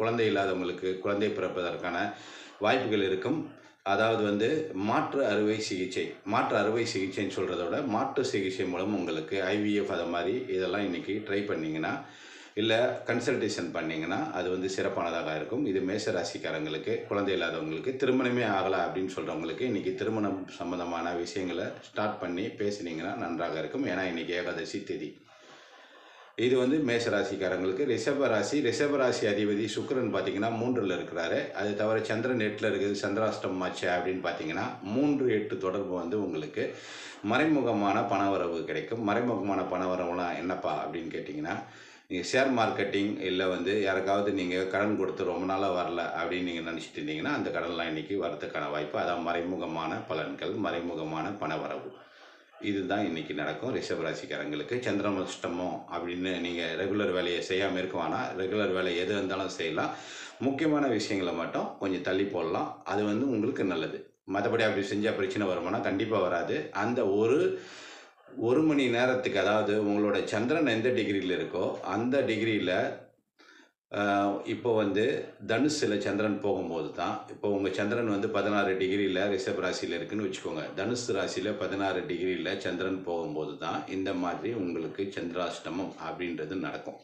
குழந்தை இல்லாதவங்களுக்கு குழந்தை பிறப்பதற்கான வாய்ப்புகள் இருக்கும். அதாவது வந்து மாற்று அறுவை சிகிச்சை மாற்று அறுவை சிகிச்சைன்னு சொல்கிறத விட மாற்று சிகிச்சை மூலம் உங்களுக்கு ஐவிஎஃப் அதை மாதிரி இதெல்லாம் இன்றைக்கி ட்ரை பண்ணிங்கன்னா இல்லை கன்சல்டேஷன் பண்ணிங்கன்னா அது வந்து சிறப்பானதாக இருக்கும். இது மேச ராசிக்காரங்களுக்கு குழந்தை இல்லாதவங்களுக்கு திருமணமே ஆகலை அப்படின்னு சொல்கிறவங்களுக்கு இன்றைக்கி திருமணம் சம்மந்தமான விஷயங்களை ஸ்டார்ட் பண்ணி பேசுனீங்கன்னா நன்றாக இருக்கும். ஏன்னா இன்றைக்கி ஏகாதசி திதி. இது வந்து மேச ராசிக்காரங்களுக்கு ரிஷப ராசி. ரிஷப ராசி அதிபதி சுக்கரன் பார்த்தீங்கன்னா மூன்றில் இருக்கிறாரு. அது தவிர சந்திரன் எட்டில் இருக்குது சந்திராஷ்டம் ஆச்சு அப்படின்னு பார்த்தீங்கன்னா மூன்று எட்டு தொடர்பு வந்து உங்களுக்கு. மறைமுகமான பணவரவு கிடைக்கும். மறைமுகமான பணவரவுலாம் என்னப்பா அப்படின்னு கேட்டிங்கன்னா நீங்கள் ஷேர் மார்க்கெட்டிங் இல்லை வந்து யாருக்காவது நீங்கள் கடன் கொடுத்து ரொம்ப நாளாக வரல அப்படின்னு நீங்கள் நினச்சிட்டு இருந்தீங்கன்னா அந்த கடன்லாம் இன்றைக்கி வரதுக்கான வாய்ப்பு. அதான் மறைமுகமான பலன்கள் மறைமுகமான பணவரவு. இதுதான் இன்றைக்கி நடக்கும் ரிஷப் ராசிக்காரங்களுக்கு சந்திரமஷ்டமம் அப்படின்னு நீங்கள் ரெகுலர் வேலையை செய்யாமல் இருக்குவானா? ரெகுலர் வேலை எது இருந்தாலும் செய்யலாம். முக்கியமான விஷயங்களை மட்டும் கொஞ்சம் தள்ளி போடலாம். அது வந்து உங்களுக்கு நல்லது. மற்றபடி அப்படி செஞ்சால் பிரச்சனை வருமானா? கண்டிப்பாக வராது. அந்த ஒரு ஒரு மணி நேரத்துக்கு அதாவது உங்களோட சந்திரன் எந்த டிகிரியில் இருக்கோ அந்த டிகிரியில் இப்போ வந்து தனுசில் சந்திரன் போகும்போது தான் இப்போ உங்கள் சந்திரன் வந்து பதினாறு டிகிரியில் ரிஷப் ராசியில் இருக்குன்னு வச்சுக்கோங்க. தனுசு ராசியில் பதினாறு டிகிரியில் சந்திரன் போகும்போது தான் இந்த மாதிரி உங்களுக்கு சந்திராஷ்டமம் அப்படின்றது நடக்கும்.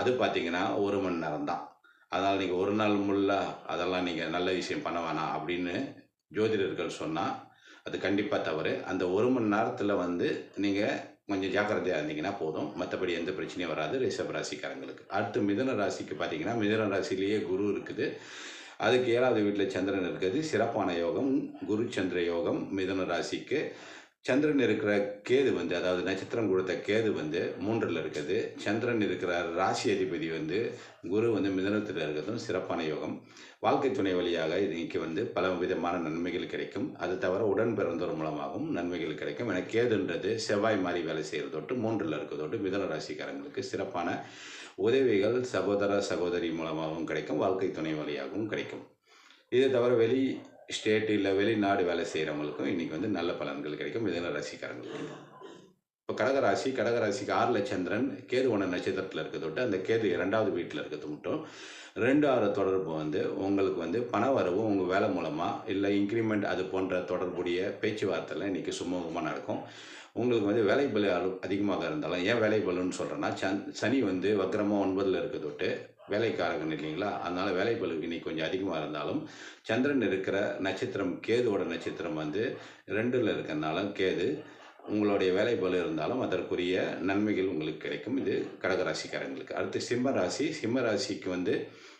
அது பார்த்தீங்கன்னா ஒரு மணி நேரம் தான். அதனால் நீங்கள் ஒரு நாள் முள்ள அதெல்லாம் நீங்கள் நல்ல விஷயம் பண்ண வேணாம் அப்படின்னு ஜோதிடர்கள் சொன்னால் அது கண்டிப்பாக தவறு. அந்த ஒரு மணி நேரத்தில் வந்து நீங்கள் கொஞ்சம் ஜாக்கிரதையாக இருந்தீங்கன்னா போதும். மற்றபடி எந்த பிரச்சனையும் வராது. ரிஷப் ராசிக்காரங்களுக்கு. அடுத்து மிதன ராசிக்கு பார்த்தீங்கன்னா மிதன ராசிலேயே குரு இருக்குது. அதுக்கு ஏழாவது வீட்டில் சந்திரன் இருக்குது. சிறப்பான யோகம் குரு சந்திர யோகம் மிதன ராசிக்கு. சந்திரன் இருக்கிற கேது வந்து அதாவது நட்சத்திரம் கொடுத்த கேது வந்து மூன்றில் இருக்குது. சந்திரன் இருக்கிற ராசி அதிபதி வந்து குரு வந்து மிதனத்தில் இருக்கிறதும் சிறப்பான யோகம். வாழ்க்கை துணை வழியாக இன்னைக்கு வந்து பல விதமான நன்மைகள் கிடைக்கும். அது தவிர உடன் பிறந்தோர் மூலமாகவும் நன்மைகள் கிடைக்கும். என கேதுன்றது செவ்வாய் மாதிரி வேலை செய்கிறதொட்டு மூன்றில் இருக்கிறதொட்டு மிதன ராசிக்காரங்களுக்கு சிறப்பான உதவிகள் சகோதர சகோதரி மூலமாகவும் கிடைக்கும். வாழ்க்கை துணை வழியாகவும் கிடைக்கும். இதை தவிர வெளி ஸ்டேட் இல்லை வெளிநாடு வேலை செய்கிறவங்களுக்கும் இன்றைக்கி வந்து நல்ல பலன்கள் கிடைக்கும். இதெல்லாம் ரசிக்கிறவங்களுக்கு கடகராசி கடகராசிக்கு ஆறில் சந்திரன் கேதுவன நட்சத்திரத்தில் இருக்கிறது விட்டு அந்த கேது இரண்டாவது வீட்டில் இருக்கிறது மட்டும் ரெண்டு ஆறு தொடர்பு வந்து உங்களுக்கு வந்து பண வரவு உங்கள் வேலை மூலமாக இல்லை இன்க்ரிமெண்ட் அது போன்ற தொடர்புடைய பேச்சுவார்த்தைலாம் இன்றைக்கி சுமூகமாக நடக்கும். உங்களுக்கு வந்து வேலை பலு அளவு அதிகமாக இருந்தாலும் ஏன் வேலை பலுன்னு சொல்கிறேன்னா சன் சனி வந்து வக்கரமாக ஒன்பதில் இருக்க தொட்டு வேலைக்காரங்கன்னு இல்லைங்களா? அதனால் வேலை பலு இன்னைக்கு கொஞ்சம் அதிகமாக இருந்தாலும் சந்திரன் இருக்கிற நட்சத்திரம் கேதுவோட நட்சத்திரம் வந்து ரெண்டில் இருக்கிறனால கேது உங்களுடைய வேலை பலு இருந்தாலும் அதற்குரிய நன்மைகள் உங்களுக்கு கிடைக்கும். இது கடகராசிக்காரங்களுக்கு. அடுத்து சிம்ம ராசி சிம்ம ராசிக்கு வந்து